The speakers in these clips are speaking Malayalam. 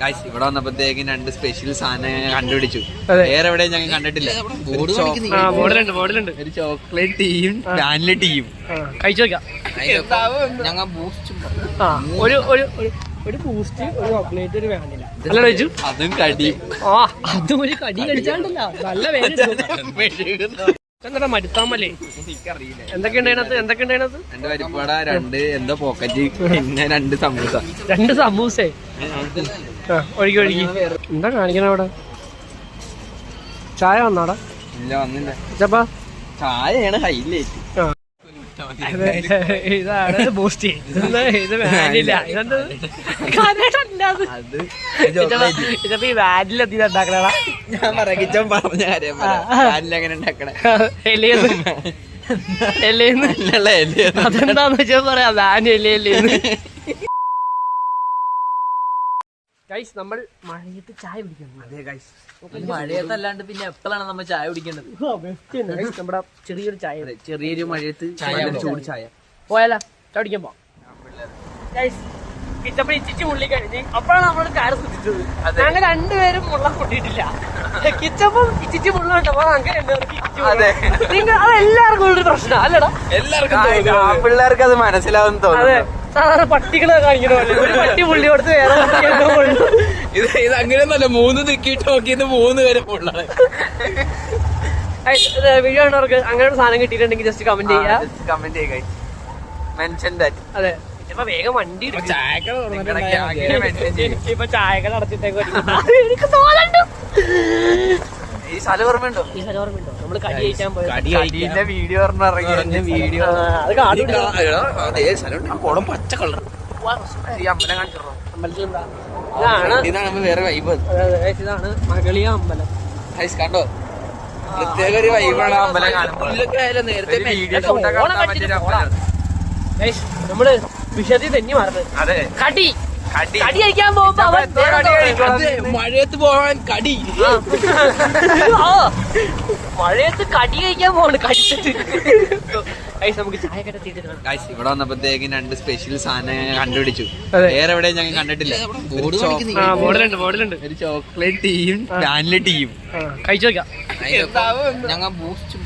ഗായ്സ് ഇവിടെ വന്നപ്പോഴത്തേക്കും രണ്ട് സ്പെഷ്യൽ സാധനം കണ്ടുപിടിച്ചു. വേറെ എവിടെയും ഞങ്ങൾ കണ്ടിട്ടില്ല. ഒരു ചോക്ലേറ്റ് ടീയും വാനില ടീയും കഴിച്ചു നോക്കാം. ഞങ്ങൾ ബൂസ്റ്റ് ആ ഒരു ഒരു ഒരു- ഒരു ബൂസ്റ്റ് ഒരു ചോക്ലേറ്റ് ഒരു വാനില അല്ല കഴിച്ചു? അതും കടി. ആ അതും ഒരു കടി കടിച്ചാണ്ടല്ല നല്ല വേദന എന്താ മരുത്താമല്ലേ? എന്തൊക്കെയുണ്ട് അതിനകത്ത്? എന്തൊക്കെയുണ്ട് അതിനകത്ത്? രണ്ട് പരിപ്പട രണ്ട് എന്തോ പോക്കറ്റ് പിന്നെ രണ്ട് സമൂസ. രണ്ട് സമൂസേ? ഒഴുകി ഒഴുകി. എന്താ കാണിക്കണ അവിടെ? ചായ വന്നാടാ? ഇല്ല വന്നില്ല. ചപ്പാ? ചായയാണ് ഹൈലൈറ്റ്. ഇതാണ് ബൂസ്റ്റ് ഇത് ഇത് വാനില ഇതെന്ത്? ഇതപ്പോ ഈ വാനില എന്തിനാ ഉണ്ടാക്കണടാ ഞാൻ പറകിച്ചൻ പറഞ്ഞ കാര്യം. വാനില എങ്ങനെ ഉണ്ടാക്കണേ? എലിയെന്ന് എലിയെന്ന്. അതെന്താന്ന് വെച്ചാൽ പറയാം വാൻ എലിയല്ലേന്ന് ഗൈസ് നമ്മൾ മഴയത്ത് ചായ കുടിക്കുന്നു അതെ ഗൈസ് മഴയത്ത് അല്ലാണ്ട് പിന്നെ എപ്പോഴാണ് നമ്മൾ ചായ കുടിക്കേണ്ടത്? നമ്മുടെ ചെറിയൊരു ചായ. അതെ, ചെറിയൊരു മഴയത്ത് ചായ ചൂട് ചായ. പോയാലോ? ചായ കുടിക്കാൻ പോവാം. ഗൈസ് കിച്ചപ്പ ഇച്ചിച്ച് ഉള്ളി കഴിഞ്ഞ് അപ്പോഴാണ് നമ്മൾ കാര്യം ശ്രദ്ധിച്ചത് ഞങ്ങൾ രണ്ടുപേരും മുള്ള പൊട്ടിയിട്ടില്ല. കിച്ചപ്പം ഇച്ചിച്ച് മുള്ള കണ്ടപ്പോ അതെ. നിങ്ങൾ അത് എല്ലാവർക്കും ഉള്ളൊരു പ്രശ്നം. അല്ലടാ. ആ പിള്ളേർക്ക് അത് മനസ്സിലാവും അതെ തോന്നുന്നു. സാധാരണ പട്ടികളെ കാണിക്കണ പോലെ. ഒരു പട്ടി പുള്ളി കൊടുത്ത് വേറെ പട്ടി എന്തോ കൊള്ളു ഇത് ഇത് അങ്ങനെയൊന്നല്ല മൂന്ന് ദിക്കിട്ട് നോക്കിയത് മൂന്ന് പേരെ പുള്ളാണ് വീഡിയോ കണ്ടവർക്ക് അങ്ങനെ ഒരു സാധനം കിട്ടിയിട്ടുണ്ടെങ്കിൽ ജസ്റ്റ് കമന്റ് ചെയ്യാ. കമന്റ് ചെയ്യുക മെൻഷൻ ദാറ്റ് അതെ. ഇപ്പൊ വേഗം വണ്ടി ഇപ്പൊ ചായകൾ അടച്ചിട്ടേക്ക് ഈ സ്ഥലം ഓർമ്മയുണ്ടോ? ഈ സ്ഥലം ഓർമ്മയുണ്ടോ? നമ്മൾ കടി കഴിക്കാൻ പോയത്. കടീന്റെ വീഡിയോ വീഡിയോ. കുളം പച്ച കളർ അമ്പലം ഇതാണ്. ഇതാണ് വേറെ വൈബ് ഇതാണ് മകളിയ അമ്പലം. ഗൈസ് കണ്ടോ? പ്രത്യേക ഒരു വൈബാണ് ആ അമ്പലം കാണുമ്പോൾ. നേരത്തെ നമ്മൾ വിഷയത്തിൽ തന്നെ മാറുന്നത് അതെ. കടി. കടി. കടി കഴിക്കാൻ പോകുമ്പോ അവൻ മഴയത്ത് പോവാൻ കടി. ആ. മഴയത്ത് കടി കഴിക്കാൻ പോകണം കടിച്ചിട്ട് ഇവിടെ വന്നപ്പോഴത്തേക്കും രണ്ട് സ്പെഷ്യൽ സാധനം കണ്ടുപിടിച്ചു. അതെ. വേറെ എവിടെയും ഞങ്ങൾ കണ്ടിട്ടില്ല. ഒരു ചോക്ലേറ്റ് ടീയും വാനില ടീയും കഴിച്ചു ഞങ്ങൾ ബൂസ്റ്റ്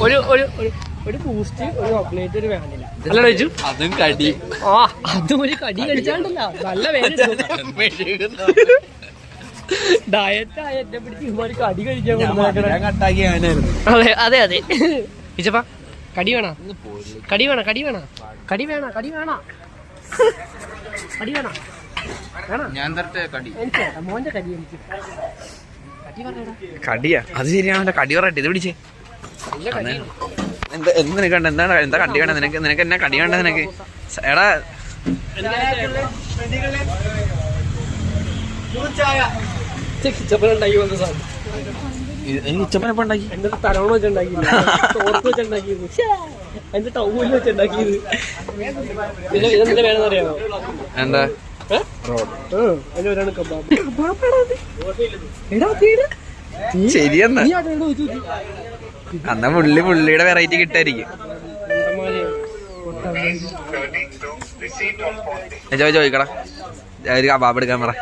ഒരു ഒരു ഒരു- ഒരു ബൂസ്റ്റ് ഒരു ചോക്ലേറ്റ് ഒരു വാനില അല്ല കഴിച്ചു അതും കടി. ആ അതും ഒരു കടി കഴിച്ചാണ്ടല്ല. നല്ല എന്നെ പിടിച്ച് കടി അതെ അതെ അതെ. ഇച്ചപ്പ കടി വേണ? കടി വേണ കടി വേണ? കടി വേണ കടി വേണ? കടി വേണ? ഞാൻ തരട്ടെ കടി. എനിക്ക് മോന്റെ കടി എനിക്ക്. കടിയാ? അത് ശരിയാണല്ലോ കടി പറയട്ടെ ഇത് പിടിച്ചേ. എന്ത് എന്താ കണ്ട എന്താണ് എന്താ കടി വേണ്ട നിനക്ക് നിനക്ക് എന്നാ കടി വേണ്ട നിനക്ക്? എടാ. ഉണ്ടാക്കി. എന്റെ വെച്ചുണ്ടാക്കിയത്. എന്റെ വെച്ചുണ്ടാക്കിയത്. ഇതെന്താ വേണമെന്ന് അറിയാമോ? എന്താ. ശരിയെന്നാ. അന്നാ പുള്ളി പുള്ളിയുടെ വെറൈറ്റി കിട്ടായിരിക്കും. ഒരു കബാബ് എടുക്കാൻ പറ.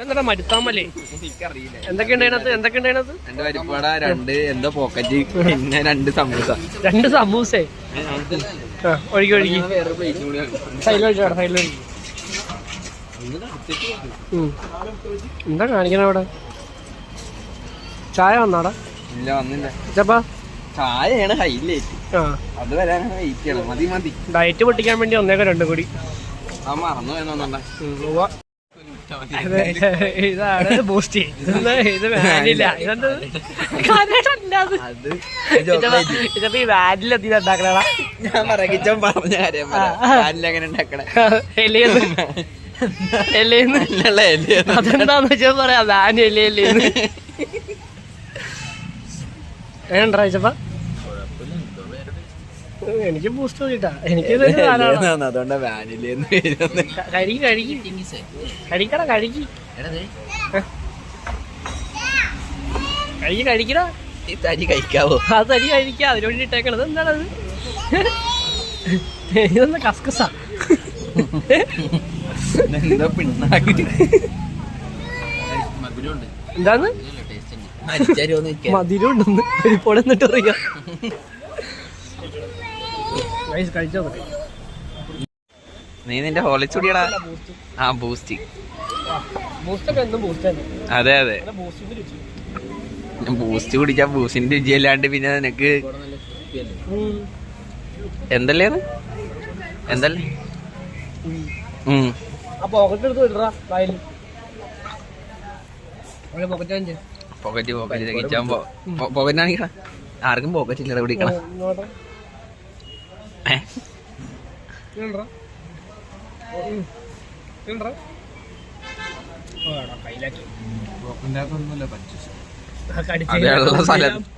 എന്താ എന്തൊക്കെയുണ്ട് അതിനകത്ത്? എന്തൊക്കെയുണ്ട് അതിനകത്ത്? രണ്ട് പരിപ്പട രണ്ട് എന്തോ പോക്കറ്റ് പിന്നെ രണ്ട് സമൂസ. രണ്ട് സമൂസേ? ഒഴുകി ഒഴുകി. വേറെ പ്ലേറ്റും കൂടി സൈഡിൽ ഒഴിച്ചാടാ സൈഡിൽ ഒഴുകി ഉം. എന്താ കാണിക്കണ അവിടെ? ചായ വന്നാടാ? ഇല്ല വന്നില്ല. ചപ്പാ ചായയാണ് ഹൈലൈറ്റ് അത് വരാനാണ് വെയിറ്റ് ചെയ്യണം. മതി മതി. ഡയറ്റ് പൊട്ടിക്കാൻ വേണ്ടി ഒന്നേക്കോ രണ്ടും കൂടി. ആ മറന്നു ഇതാണ് ബൂസ്റ്റ് ഇത് വാനില ഇതെന്ത്? ഇതപ്പോ- ഈ വാനില ഉണ്ടാക്കണടാ ഞാൻ പറഞ്ഞ കാര്യം എങ്ങനെ ഉണ്ടാക്കണേ? അതെന്താന്ന് വെച്ചാൽ പറയാം. എലിയല്ലേന്ന് ഏണ്ടാ ചപ്പ എനിക്ക് ബൂസ്റ്റ് മതിട്ടാ എനിക്ക് അതുകൊണ്ട് വാനിലെന്ന് കഴുകി കഴുകി. കഴിക്കടാ കഴുകി. കഴുകി കഴിക്കടാ ഈ തരി കഴിക്കാവോ? ആ തരി കഴിക്കാം അതിനു വേണ്ടി ഇട്ടേക്കണത് എന്താണത്? ഇതൊന്ന് കസ്കസാ. എന്താ പിണ്ണാക്കി? മധുരമുണ്ട്. എന്താന്ന്? ടേസ്റ്റ് ഉണ്ട് മരിച്ചാരോന്ന് വെക്കാം മധുരം ഉണ്ടെന്ന് പരിപ്പോടെ എന്നിട്ട് അറിയാം നീ നിന്റെ ഹോളിച്ചുടിയടാ ആ ബൂസ്റ്റ് അതെ അതെ. ബൂസ്റ്റ് കുടിച്ചാ ബൂസ്റ്റിന്റെ രുചി. അല്ലാണ്ട് പിന്നെ നിനക്ക് എന്തല്ലേന്ന് എന്തല്ലേ ഉം. ആ പോക്കറ്റ് എടുത്ത് വിടറാ വയലിൽ പോക്കറ്റ് അഞ്ച് പോക്കറ്റ് പോക്കറ്റ് കിച്ചാൻ പോക്കറ്റ് ആണിക്കടാ ആർക്കും പോക്കറ്റ് ഇല്ല പിടിക്കണം.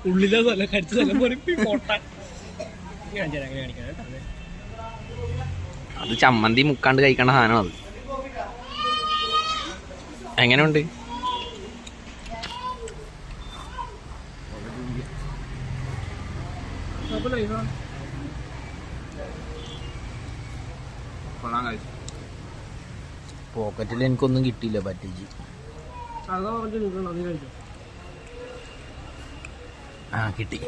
ഉള്ളിലെ സ്ഥലം. കടിച്ച സ്ഥലം അതെ. അത് ചമ്മന്തി മുക്കാണ്ട് കഴിക്കണ സാധനം അത് എങ്ങനെയുണ്ട്. പോക്കറ്റിൽ എനിക്കൊന്നും കിട്ടിയില്ല പറ്റിച്ച് ആ കിട്ടി.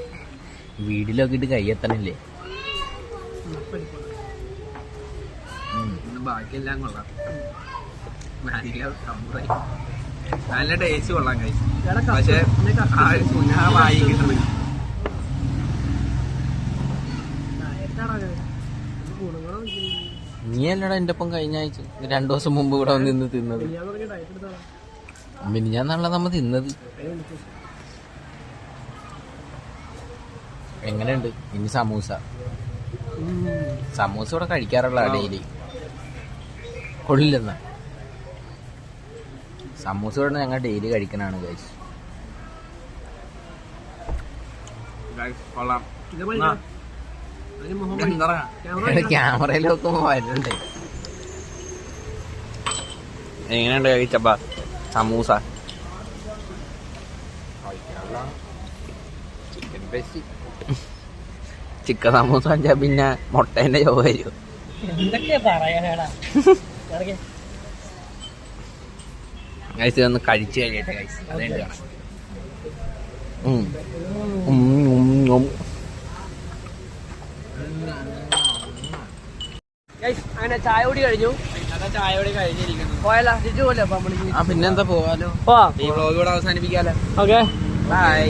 വീടിലൊക്കെ ഇട്ട് കയ്യെത്തണില്ലേ. ബാക്കിയെല്ലാം കൊള്ളാം. നല്ല ടേസ്റ്റ് കൊള്ളാൻ കഴിച്ചു പക്ഷെ ആ ഒരു സുനാ വായി നീ അല്ലടാ എന്റെ ഒപ്പം കഴിഞ്ഞ ആഴ്ച. രണ്ടു ദിവസം മുമ്പ് ഇവിടെ വന്ന് നിന്ന് തിന്നത്. മിനിഞ്ഞാന്നാണല്ലോ നമ്മ തിന്നത്. എങ്ങനെയുണ്ട്? ഇനി സമൂസ. സമൂസ ഇവിടെ കഴിക്കാറുള്ള ഡെയിലി കൊള്ളില്ലെന്നാ. സമൂസ ഇവിടെ ഞങ്ങൾ ഡെയിലി കഴിക്കണാണ് ഗൈസ് ക്യാമറയിൽ നോക്കുമ്പോ വരുന്നുണ്ട് എങ്ങനെയുണ്ട് കഴിച്ചപ്പ സമൂസ? ചിക്കൻ സമൂസ വെച്ചാ പിന്നെ മുട്ടേന്റെ ചോ വരും. എന്തൊക്കെയാ പറയാനാടാ കഴിച്ച് ഒന്ന് കഴിച്ചു കഴിയട്ടെ ഗൈസ് കാണാം. ഉം. അങ്ങനെ ചായ കൂടി കഴിഞ്ഞു. പോയാലോ? തിരിച്ചു പോലെ പിന്നെന്താ പോവാലോ? അവസാനിപ്പിക്കാലോ. Okay bye